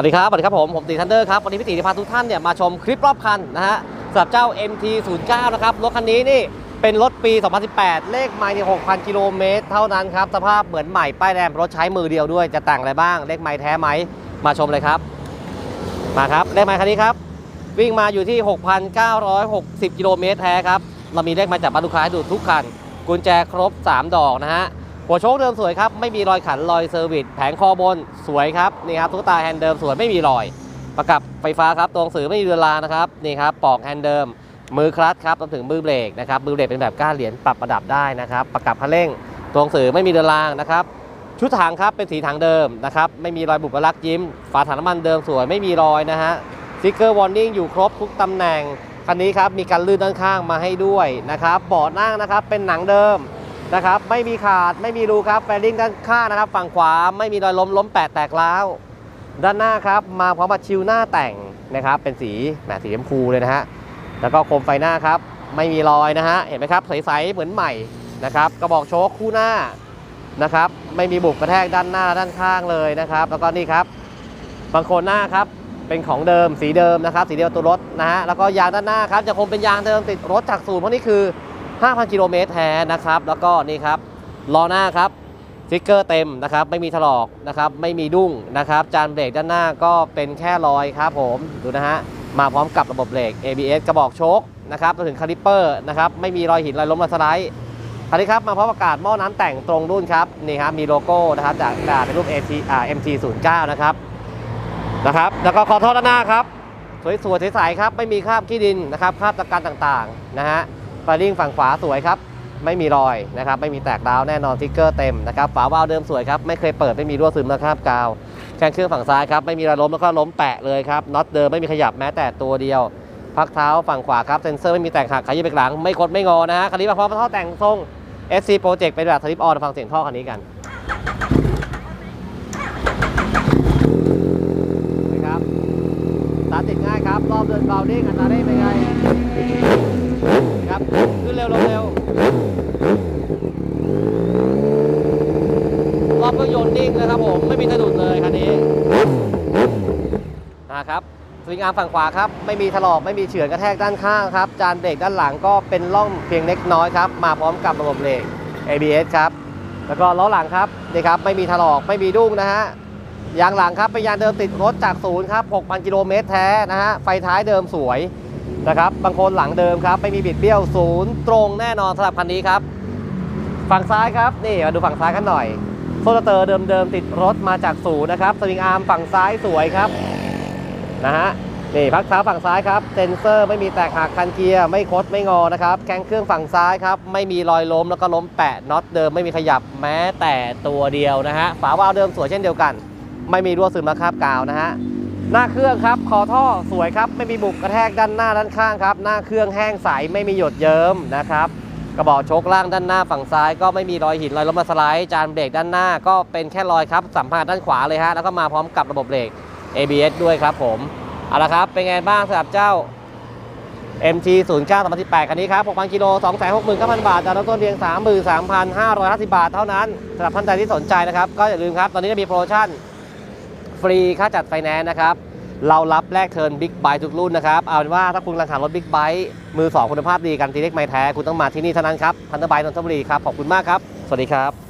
วัสดีครับสวัสดีครับผมผมตีทันเดอร์ครับวันนี้พี่ตีจะพาทุกท่านเนี่ยมาชมคลิปรอบคันนะฮะสำหรับเจ้า MT09 นะครับรถคันนี้นี่เป็นรถปี 2018 เลขไมล์นี่6,000 กิโลเมตรเท่านั้นครับ สภาพเหมือนใหม่ป้ายแดงรถใช้มือเดียวด้วยจะแต่งอะไรบ้าง เลขไมล์แท้ไหมมาชมเลยครับ มาครับ เลขไมล์คันนี้ครับ วิ่งมาอยู่ที่ 6,960 กิโลเมตรแท้ครับเรามีเลขไมล์จากบ้านลูกค้าให้ดูทุกคัน กุญแจครบ 3 ดอกนะฮะ หัวโชคเดิมสวยครับ ไม่มีรอยขันรอยเซอร์วิสแผงคอบนสวยครับนี่ครับตุ๊กตาแฮนด์เดิมสวยไม่มีรอย ประกับไฟฟ้าครับตัวหนังสือไม่มีเรือนรานะครับนี่ครับปอกแฮนด์เดิม มือคลัตช์ครับรวมถึงมือเบรกนะครับมือเบรกเป็นแบบก้านเหรียญปรับประดับได้นะครับ ประกับคันเร่งตัวหนังสือไม่มีเรือนรางนะครับชุดถังครับเป็นสีถังเดิมนะครับไม่มีรอยบุบลักยิ้ม ฝาถังน้ำมันเดิมสวยไม่มีรอยนะฮะสติ๊กเกอร์วอร์นิ่งอยู่ครบทุกตำแหน่งคันนี้ครับมีการลื่นด้านข้างมาให้ด้วยนะครับเบาะนั่งนะครับเป็นหนังเดิม นะครับไม่มีขาดไม่มีรูครับแฟลิงด้านข้างนะครับฝั่งขวาไม่มีรอยล้มล้มแปะแตกร้าวด้านหน้าครับมาพร้อมกับชิวหน้าแต่งนะครับเป็นสีแหมสีชมพูเลยนะฮะแล้วก็โคมไฟหน้าครับไม่มีรอยนะฮะเห็นไหมครับใสๆเหมือนใหม่นะครับกระบอกโชคคู่หน้านะครับไม่มีบุบกระแทกด้านหน้าและด้านข้างเลยนะครับ แล้วก็นี่ครับบางโคนหน้าครับเป็นของเดิมสีเดิมนะครับสีเดียวตัวรถนะฮะแล้วก็ยางด้านหน้าครับจะคงเป็นยางเดิมติดรถจากศูนย์เพราะนี่คือ 5,000 กิโลเมตรแท้นะครับ แล้วก็นี่ครับล้อหน้าครับสติ๊กเกอร์เต็มนะครับ ไม่มีถลอกนะครับ ไม่มีดุ้งนะครับ จานเบรกด้านหน้าก็เป็นแค่รอยครับผมดูนะฮะมาพร้อมกับระบบเบรก ABS กระบอกโชคนะครับรวมถึงคาลิปเปอร์นะครับไม่มีรอยหินรอยล้มรอยสไลด์คันนี้ครับมาพร้อมประกาศหม้อน้ำแต่งตรงรุ่นครับนี่ครับมีโลโก้นะครับจากจากเป็นรูป AT อ่า MT09 นะครับนะครับแล้วก็คอท่อด้านหน้าครับสวยๆใสๆครับไม่มีคราบขี้ดินนะครับคราบตะการต่างๆนะฮะ ไฟลิ่งฝั่งขวาสวยครับไม่มีรอยนะครับไม่มีแตกร้าวแน่นอนสติ๊กเกอร์เต็มนะครับฝาวาล์วเดิมสวยครับไม่เคยเปิดไม่มีรั่วซึมนะครับกาวแข้งเครื่องฝั่งซ้ายครับไม่มีรอยล้มแล้วก็ล้มแปะเลยครับน็อตเดิมไม่มีขยับแม้แต่ตัวเดียว พักเท้าฝั่งขวาครับเซ็นเซอร์ไม่มีแตกหักขยับไปหลังไม่คดไม่งอนะคันนี้มาพร้อมกับท่อแต่งทรง SC Project เป็นแบบสลิปออนฟังเสียงท่อคันนี้กันนะครับสตาร์ทติดง่ายครับรอบเดินเบาดิ้งอัตราเร่งเป็นไง รับขึ้นเร็วเร็วรอบเครื่องยนต์นิ่งนะครับผมไม่มีสะดุดเลยคันนี้นะครับสวิงอาร์มฝั่งขวาครับไม่มีถลอกไม่มีเฉือนกระแทกด้านข้างครับ จานเบรกด้านหลังก็เป็นร่องเพียงเล็กน้อยครับมาพร้อมกับระบบเบรก ABS ครับแล้วก็ล้อหลังครับนี่ครับไม่มีถลอกไม่มีดุ้งนะฮะยางหลังครับเป็นยางเดิมติดรถจากศูนย์ครับ 6,000 กิโลเมตรแท้นะฮะไฟท้ายเดิมสวย นะครับบางคนหลังเดิมครับไม่มีบิดเบี้ยวศูนย์ตรงแน่นอนสำหรับคันนี้ครับ ฝั่งซ้ายครับนี่มาดูฝั่งซ้ายกันหน่อยโซลเตอร์เดิมๆติดรถมาจากศูนย์นะครับสวิงอาร์มฝั่งซ้ายสวยครับนะฮะนี่พักเท้าฝั่งซ้ายครับเซนเซอร์ไม่มีแตกหักคันเกียร์ไม่คดไม่งอนะครับแกงเครื่องฝั่งซ้ายครับไม่มีรอยล้มแล้วก็ล้มแปะน็อตเดิมไม่มีขยับแม้แต่ตัวเดียวนะฮะฝาวาล์วเดิมสวยเช่นเดียวกัน ไม่มีรั่วซึมและคราบกาวนะฮะ หน้าเครื่องครับคอท่อสวยครับ ไม่มีบุบกระแทกด้านหน้าด้านข้างครับ หน้าเครื่องแห้งใสไม่มีหยดเยิ้มนะครับกระบอกโชคล่างด้านหน้าฝั่งซ้ายก็ไม่มีรอยหินรอยล้มมาสไลด์จานเบรกด้านหน้าก็เป็นแค่รอยครับสัมผัสด้านขวาเลยฮะแล้วก็มาพร้อมกับระบบเบรก ABS ด้วยครับผมเอาละครับเป็นไงบ้างสำหรับเจ้า MT 0 9 2018คันนี้ครับ 6,000 กิโล 269,000 บาทจากต้นเพียง 33,550 บาทเท่านั้นสำหรับท่านใดที่สนใจนะครับ ก็อย่าลืมครับ ตอนนี้จะมีโปรโมชั่น ฟรีค่าจัดไฟแนนซ์นะครับ เรารับแลกเทิร์นบิ๊กไบค์ทุกรุ่นนะครับ เอาเป็นว่าถ้าคุณกำลังหารถบิ๊กไบค์มือ 2 คุณภาพดีกันทีเล็กไม่แท้ คุณต้องมาที่นี่เท่านั้นครับ พันธบายนนทบุรีครับ ขอบคุณมากครับ สวัสดีครับ